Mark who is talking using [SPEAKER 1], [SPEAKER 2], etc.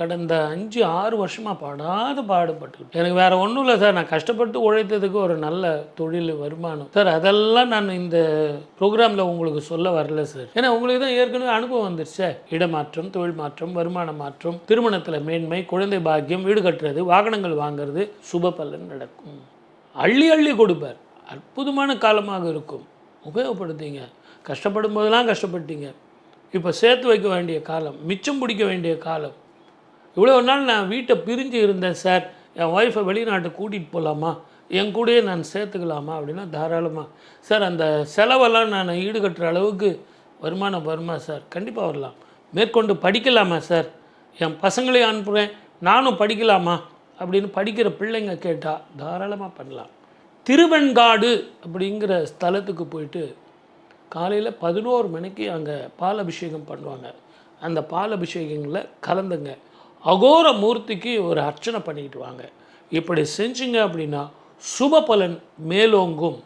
[SPEAKER 1] கடந்த அஞ்சு ஆறு வருஷமாக பாடாது பாடுபட்டு எனக்கு வேறு ஒன்றும் இல்லை சார். நான் கஷ்டப்பட்டு உழைத்ததுக்கு ஒரு நல்ல தொழில் வருமானம். சார் அதெல்லாம் நான் இந்த ப்ரோக்ராமில் உங்களுக்கு சொல்ல வரல சார். ஏன்னா உங்களுக்கு தான் ஏற்கனவே அனுபவம் வந்துருச்சே. இடமாற்றம் தொழில் மாற்றம் வருமான மாற்றம் திருமணத்தில் மேன்மை குழந்தை பாக்கியம் வீடு கட்டுறது வாகனங்கள் வாங்குறது சுப பலன் நடக்கும். அள்ளி அள்ளி கொடுப்பார். அற்புதமான காலமாக இருக்கும். உபயோகப்படுத்திங்க. கஷ்டப்படும் போதெல்லாம் கஷ்டப்பட்டீங்க. இப்போ சேர்த்து வைக்க வேண்டிய காலம் மிச்சம் பிடிக்க வேண்டிய காலம் இவ்வளோ நாள் நான் வீட்டை பிரிஞ்சு இருந்தேன் சார் என் ஒய்ஃபை வெளிநாட்டு கூட்டிகிட்டு போகலாமா என் கூடயே நான் சேர்த்துக்கலாமா அப்படின்னா தாராளமாக சார் அந்த செலவெல்லாம் நான் ஈடுகட்டுற அளவுக்கு வருமானம் வருமா சார் கண்டிப்பாக வரலாம். மேற்கொண்டு படிக்கலாமா சார் என் பசங்களையும் அனுப்புகிறேன் நானும் படிக்கலாமா? அப்படின்னு படிக்கிற பிள்ளைங்க கேட்டால் தாராளமாக பண்ணலாம். திருவெண்காடு அப்படிங்கிற ஸ்தலத்துக்கு போயிட்டு காலையில் பதினோரு மணிக்கு அங்கே பால் அபிஷேகம் பண்ணுவாங்க. அந்த பால் அபிஷேகங்களில் கலந்துங்க. அகோர மூர்த்திக்கு ஒரு அர்ச்சனை பண்ணிக்கிட்டு வாங்க. இப்படி செஞ்சீங்க அப்படின்னா சுப பலன் மேலோங்கும்.